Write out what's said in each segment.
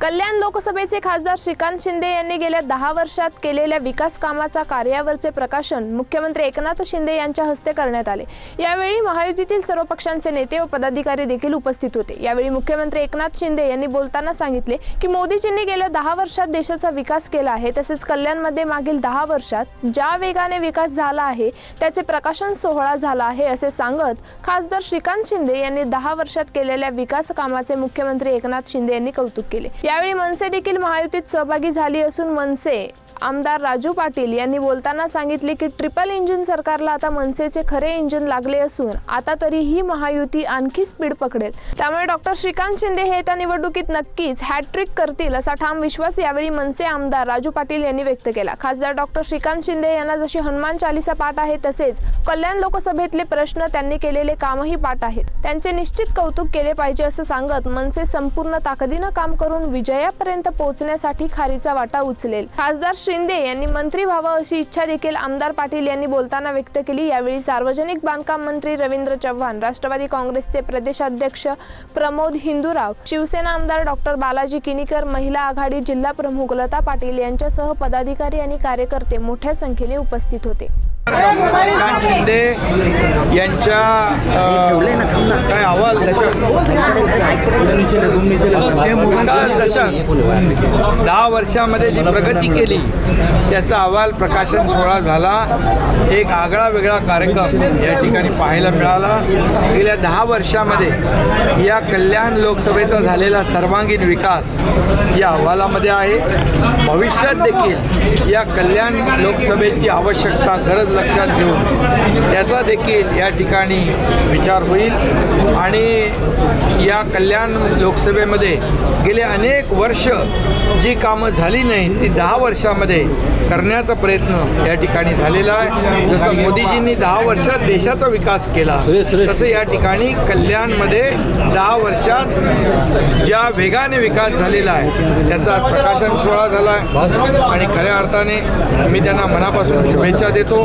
कल्याण लोकसभेचे खासदार श्रीकांत शिंदे यांनी गेल्या दहा वर्षात केलेल्या विकास कामाचा कार्यावरचे प्रकाशन मुख्यमंत्री एकनाथ शिंदे यांच्या हस्ते करण्यात आले. यावेळी महायुतीतील सर्व पक्षांचे नेते व पदाधिकारी देखील उपस्थित होते. यावेळी मुख्यमंत्री एकनाथ शिंदे यांनी बोलताना सांगितले की मोदीजींनी गेल्या दहा वर्षात देशाचा विकास केला आहे तसेच कल्याणमध्ये मागील दहा वर्षात ज्या वेगाने विकास झाला आहे त्याचे प्रकाशन सोहळा झाला आहे असे सांगत खासदार श्रीकांत शिंदे यांनी दहा वर्षात केलेल्या विकास कामाचे मुख्यमंत्री एकनाथ शिंदे यांनी कौतुक केले. यावेळी मनसे देखील महायुतीत सहभागी झाली असून मनसे आमदार राजू पाटील यांनी बोलताना सांगितले की ट्रिपल इंजिन सरकारला आता मनसेचे खरे इंजिन लागले असून आता तरी ही महायुती आणखी स्पीड पकडेल. त्यामुळे डॉक्टर श्रीकांत शिंदे हे त्या निवडणुकीत नक्कीच हॅट्रिक करतील असा ठाम विश्वास यावेळी मनसे आमदार राजू पाटील यांनी व्यक्त केला. खासदार डॉक्टर श्रीकांत शिंदे यांना जशी हनुमान चालिसा पाठ आहे तसेच कल्याण लोकसभेतले प्रश्न त्यांनी केलेले कामही पाठ आहेत. त्यांचे निश्चित कौतुक केले पाहिजे असं सांगत मनसे संपूर्ण ताकदीनं काम करून विजयापर्यंत पोहोचण्यासाठी खारीचा वाटा उचलेल. खासदार शिंदे यांनी मंत्री व्हावं अशी इच्छा देखील आमदार पाटील यांनी बोलताना व्यक्त केली. यावेळी सार्वजनिक बांधकाम मंत्री रवींद्र चव्हाण राष्ट्रवादी काँग्रेसचे प्रदेशाध्यक्ष प्रमोद हिंदूराव शिवसेना आमदार डॉक्टर बालाजी किनीकर महिला आघाडी जिल्हा प्रमुख लता पाटील यांच्यासह पदाधिकारी आणि कार्यकर्ते मोठ्या संख्येने उपस्थित होते. शिंदे यांच्या काय अहवाल दशक? दशक. दहा वर्षामध्ये जी प्रगती केली त्याचा अहवाल प्रकाशन सोहळा झाला. एक आगळा वेगळा कार्यक्रम या ठिकाणी पाहायला मिळाला. गेल्या दहा वर्षामध्ये या कल्याण लोकसभेचा झालेला सर्वांगीण विकास या अहवालामध्ये आहे. भविष्यात देखील या कल्याण लोकसभेची आवश्यकता गरज लक्षात घेऊन त्याचा देखील या ठिकाणी विचार होईल. आणि या कल्याण लोकसभेमध्ये गेले अनेक वर्ष जी कामं झाली नाही ती दहा वर्षामध्ये करण्याचा प्रयत्न या ठिकाणी झालेला आहे. जसं मोदीजींनी दहा वर्षात देशाचा विकास केला तसं या ठिकाणी कल्याणमध्ये दहा वर्षात ज्या वेगाने विकास झालेला आहे त्याचा प्रकाशन सोहळा झाला आहे. आणि खऱ्या अर्थाने मी त्यांना मनापासून शुभेच्छा देतो.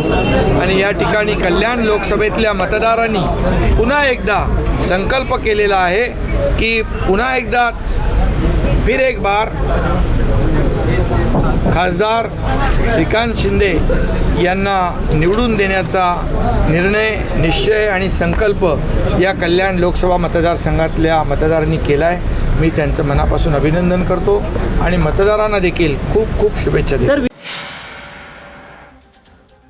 आणि या ठिकाणी कल्याण लोकसभेतल्या मतदारांनी पुन्हा एकदा संकल्प केलेला आहे की पुन्हा एकदा फिर एक बार खासदार श्रीकांत शिंदे यांना निवडून देण्याचा निर्णय निश्चय आणि संकल्प या कल्याण लोकसभा मतदारसंघातल्या मतदारांनी केला आहे मी त्यांचं मनापासून अभिनंदन करतो आणि मतदारांना देखील खूप खूप शुभेच्छा देतो.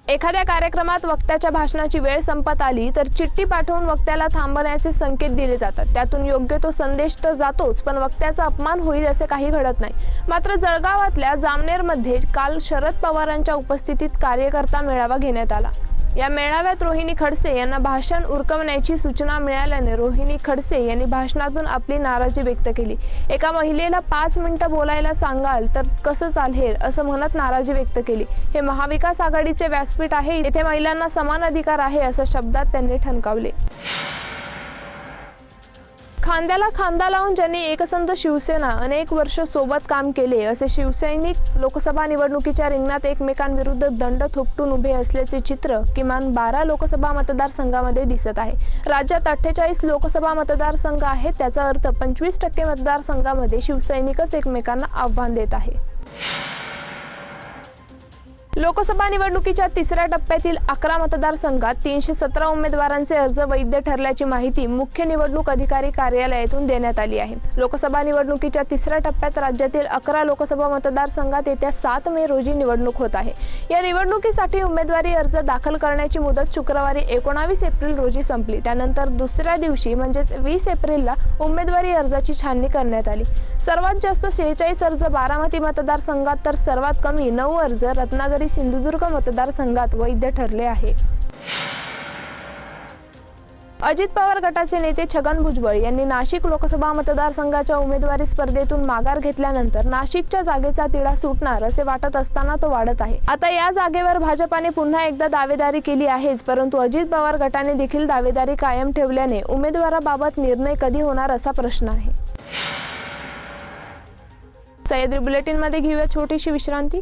एखाद्या कार्यक्रमात वक्त्याच्या भाषणाची वेळ संपत आली तर चिठ्ठी पाठवून वक्त्याला थांबण्याचे संकेत दिले जातात. त्यातून योग्य तो संदेश तर जातोच पण वक्त्याचा अपमान होईल असे काही घडत नाही. मात्र जळगावातल्या जामनेरमध्ये काल शरद पवारांच्या उपस्थितीत कार्यकर्ता मेळावा घेण्यात आला. या मेळाव्यात रोहिणी खडसे यांना भाषण उरकवण्याची सूचना मिळाल्याने रोहिणी खडसे यांनी भाषणातून आपली नाराजी व्यक्त केली. एका महिलेला पाच मिनिटं बोलायला सांगाल तर कसं चालेल असं म्हणत नाराजी व्यक्त केली. हे महाविकास आघाडीचे व्यासपीठ आहे येथे महिलांना समान अधिकार आहे असं शब्दात त्यांनी ठणकावले. खांद्याला खांदा लावून ज्यांनी एकसंध शिवसेना अनेक वर्ष सोबत काम केले असे शिवसैनिक लोकसभा निवडणुकीच्या रिंगणात एकमेकांविरुद्ध दंड थोपटून उभे असल्याचे चित्र किमान बारा लोकसभा मतदारसंघामध्ये दिसत आहे. राज्यात अठ्ठेचाळीस लोकसभा मतदारसंघ आहेत त्याचा अर्थ पंचवीस टक्के मतदारसंघामध्ये शिवसैनिकच एकमेकांना आव्हान देत आहे. लोकसभा निवडणुकीच्या तिसऱ्या टप्प्यातील अकरा मतदारसंघात तीनशे सतरा उमेदवारांचे अर्ज वैध ठरल्याची माहिती मुख्य निवडणूक अधिकारी कार्यालयातून देण्यात आली आहे. लोकसभा निवडणुकीच्या तिसऱ्या टप्प्यात राज्यातील अकरा लोकसभा मतदारसंघात येत्या सात मे रोजी निवडणूक होत आहे. या निवडणुकीसाठी उमेदवारी अर्ज दाखल करण्याची मुदत शुक्रवारी एकोणावीस एप्रिल रोजी संपली. त्यानंतर दुसऱ्या दिवशी म्हणजेच वीस एप्रिलला उमेदवारी अर्जाची छाननी करण्यात आली. सर्वात जास्त शेहेचाळीस अर्ज बारामती मतदारसंघात तर सर्वात कमी नऊ अर्ज रत्नागिरी सिंधुदुर्ग मतदारसंघात वैध ठरले आहे. अजित पवार गटाचे नेते छगन भुजबळ यांनी नाशिक लोकसभा मतदारसंघाच्या उमेदवारी स्पर्धेतून माघार घेतल्यानंतर नाशिकच्या जागेचा तिढा सुटणार असे वाटत असताना तो वाढत आहे. आता या जागेवर भाजपाने पुन्हा एकदा दावेदारी केली आहेच परंतु अजित पवार गटाने देखील दावेदारी कायम ठेवल्याने उमेदवाराबाबत निर्णय कधी होणार असा प्रश्न आहे. सह्याद्री बुलेटिनमध्ये घेऊया छोटीशी विश्रांती.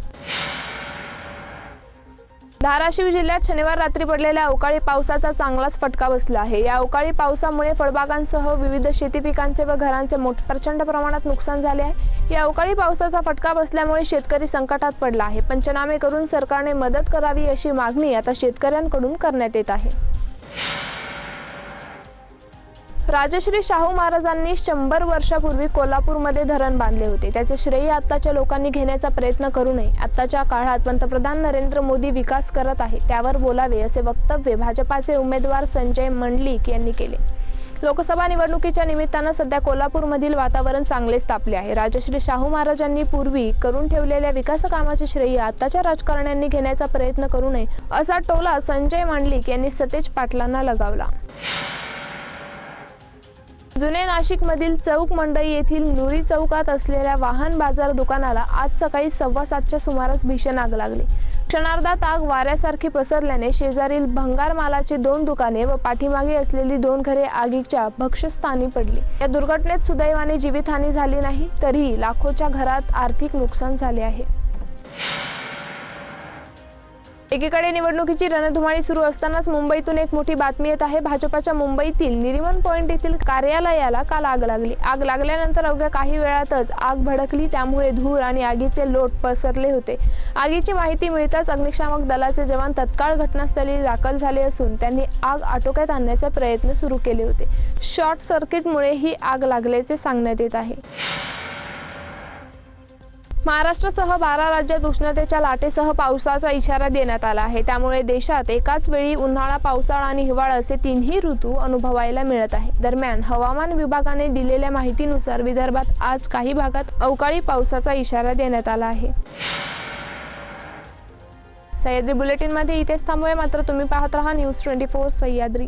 धाराशिव जिल्ह्यात शनिवार रात्री पडलेल्या अवकाळी पावसाचा चांगलाच फटका बसला आहे. या अवकाळी पावसामुळे फळबागांसह विविध शेती पिकांचे व घरांचे मोठ प्रचंड प्रमाणात नुकसान झाले आहे. या अवकाळी पावसाचा फटका बसल्यामुळे शेतकरी संकटात पडला आहे. पंचनामे करून सरकारने मदत करावी अशी मागणी आता शेतकऱ्यांकडून करण्यात येत आहे. राजश्री शाहू महाराजांनी शंभर वर्षापूर्वी कोल्हापूरमध्ये धरण बांधले होते. त्याचे श्रेय आत्ताच्या लोकांनी घेण्याचा प्रयत्न करू नये. आत्ताच्या काळात पंतप्रधान नरेंद्र मोदी विकास करत आहे त्यावर बोलावे असे वक्तव्य भाजपाचे उमेदवार संजय मंडलिक यांनी केले. लोकसभा निवडणुकीच्या निमित्तानं सध्या कोल्हापूरमधील वातावरण चांगलेच तापले आहे. राजश्री शाहू महाराजांनी पूर्वी करून ठेवलेल्या विकास कामाचे श्रेय आताच्या राजकारण्यांनी घेण्याचा प्रयत्न करू नये असा टोला संजय मांडलिक यांनी सतेज पाटलांना लगावला. जुने नाशिकमधील चौक मंडई येथील नुरी चौकात असलेल्या वाहन बाजार दुकानाला आज सकाळी सव्वा सातच्या सुमारास भीषण आग लागली. क्षणार्धात आग वाऱ्यासारखी पसरल्याने शेजारील भंगार मालाची दोन दुकाने व पाठीमागे असलेली दोन घरे आगीच्या भक्ष्यस्थानी पडली. या दुर्घटनेत सुदैवाने जीवितहानी झाली नाही तरीही लाखोच्या घरात आर्थिक नुकसान झाले आहे. एकीकडे निवडणुकीची रणधुमाळी सुरू असतानाच मुंबईतून एक मोठी बातमी येत आहे. भाजपाच्या मुंबईतील निरिमन पॉइंट येथील कार्यालयाला काल आग लागली? आग लागल्यानंतर अवघ्या काही वेळातच आग भडकली त्यामुळे धूर आणि आगीचे लोट पसरले होते. आगीची माहिती मिळताच अग्निशामक दलाचे जवान तत्काळ घटनास्थळी दाखल झाले असून त्यांनी आग आटोक्यात आणण्याचे प्रयत्न सुरू केले होते. शॉर्ट सर्किटमुळे ही आग लागल्याचे सांगण्यात येत आहे. महाराष्ट्रासह बारा राज्यात उष्णतेच्या लाटेसह पावसाचा इशारा देण्यात आला आहे. त्यामुळे देशात एकाच वेळी उन्हाळा पावसाळा आणि हिवाळा असे तीनही ऋतू अनुभवायला मिळत आहे दरम्यान हवामान विभागाने दिलेल्या माहितीनुसार विदर्भात आज काही भागात अवकाळी पावसाचा इशारा देण्यात आला आहे. सह्याद्री बुलेटिनमध्ये इथेच थांबूया. मात्र तुम्ही पाहत राहा न्यूज ट्वेंटी फोर सह्याद्री.